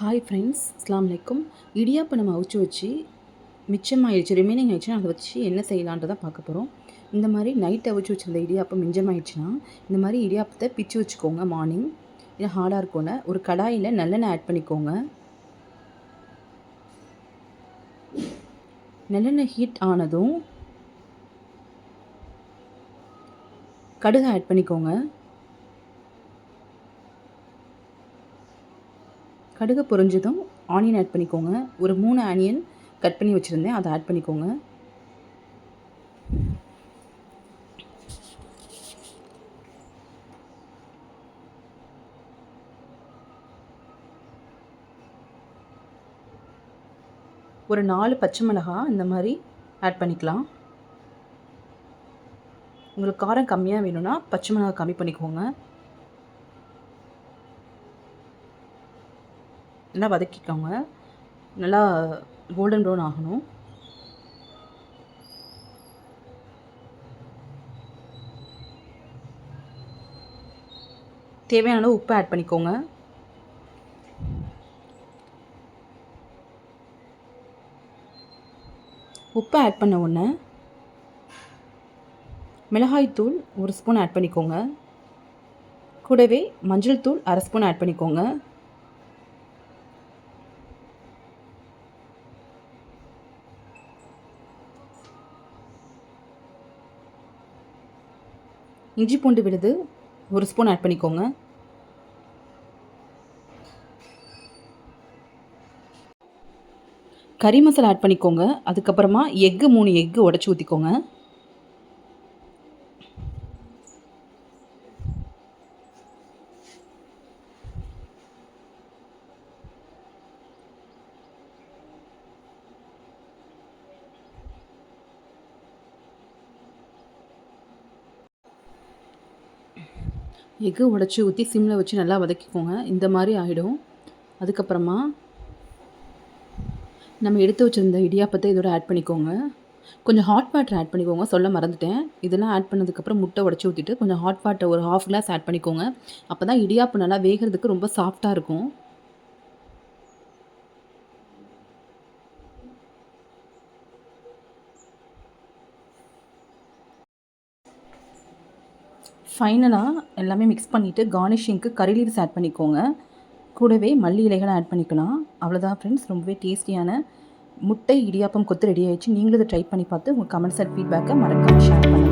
Hi friends அஸ்லாம் வலைக்கும் இடியாப்பம் நம்ம அவிச்சு வச்சு மிச்சமாயிடுச்சு ரிமைனிங் ஆயிடுச்சுன்னா அதை வச்சு என்ன செய்யலான்றதை பார்க்க போகிறோம் இந்த மாதிரி நைட் அவிச்சு வச்சிருந்த இடியாப்பம் மிஞ்சமாயிடுச்சுன்னா இந்த மாதிரி இடியாப்பத்தை பிச்சு வச்சுக்கோங்க மார்னிங் இது ஹார்டாக இருக்கும்ல. ஒரு கடாயில் நல்லெண்ணெய் ஆட் பண்ணிக்கோங்க. நல்லெண்ணெய் ஹீட் ஆனதும் கடுகு ஆட் பண்ணிக்கோங்க. கடுகு பொரிஞ்சதும் ஆனியன் ஆட் பண்ணிக்கோங்க. ஒரு மூணு ஆனியன் கட் பண்ணி வச்சுருந்தேன். அதை ஆட் பண்ணிக்கோங்க. ஒரு நாலு பச்சை மிளகா இந்த மாதிரி ஆட் பண்ணிக்கலாம். உங்களுக்கு காரம் கம்மியாக வேணும்னா பச்சை மிளகா கம்மி பண்ணிக்கோங்க. நல்லா வதக்கிக்கோங்க. நல்லா கோல்டன் ப்ரௌன் ஆகணும். தேவையான அளவு உப்பு ஆட் பண்ணிக்கோங்க. உப்பு ஆட் பண்ண உடனே மிளகாய்த்தூள் ஒரு ஸ்பூன் ஆட் பண்ணிக்கோங்க. கூடவே மஞ்சள் தூள் அரை ஸ்பூன் ஆட் பண்ணிக்கோங்க. இஞ்சி பூண்டு விழுது ஒரு ஸ்பூன் ஆட் பண்ணிக்கோங்க. கறி மசாலா ஆட் பண்ணிக்கோங்க. அதுக்கப்புறமா எக்கு மூணு எக்கு உடச்சி ஊற்றிக்கோங்க எக்கு உடச்சி ஊற்றி சிம்மில் வச்சு நல்லா வதக்கிக்கோங்க. இந்த மாதிரி ஆகிடும் அதுக்கப்புறமா நம்ம எடுத்து வச்சுருந்த இடியாப்பத்தை இதோட ஆட் பண்ணிக்கோங்க. கொஞ்சம் ஹாட் வாட்டர் ஆட் பண்ணிக்கோங்க. சொல்ல மறந்துட்டேன். இதெல்லாம் ஆட் பண்ணதுக்கப்புறம் முட்டை உடச்சி ஊற்றிட்டு கொஞ்சம் ஹாட் வாட்டர் ஒரு ஹாஃப் கிளாஸ் ஆட் பண்ணிக்கோங்க. அப்போ தான் இடியாப்பம் நல்லா வேகிறதுக்கு ரொம்ப சாஃப்டாக இருக்கும். ஃபைனலாக எல்லாமே மிக்ஸ் பண்ணிவிட்டு கார்னிஷிங்க்கு கறி லீவ்ஸ் ஆட் பண்ணிக்கோங்க. கூடவே மல்லி இலைகளை ஆட் பண்ணிக்கலாம். அவ்வளோதான் ஃப்ரெண்ட்ஸ் ரொம்பவே டேஸ்டியான முட்டை இடியாப்பம் கொத்து ரெடி ஆயிடுச்சு. நீங்களும் இதை ட்ரை பண்ணி பார்த்து உங்கள் கமெண்ட்ஸ் அண்ட் ஃபீட்பேக்கை மறக்காமல் ஷேர்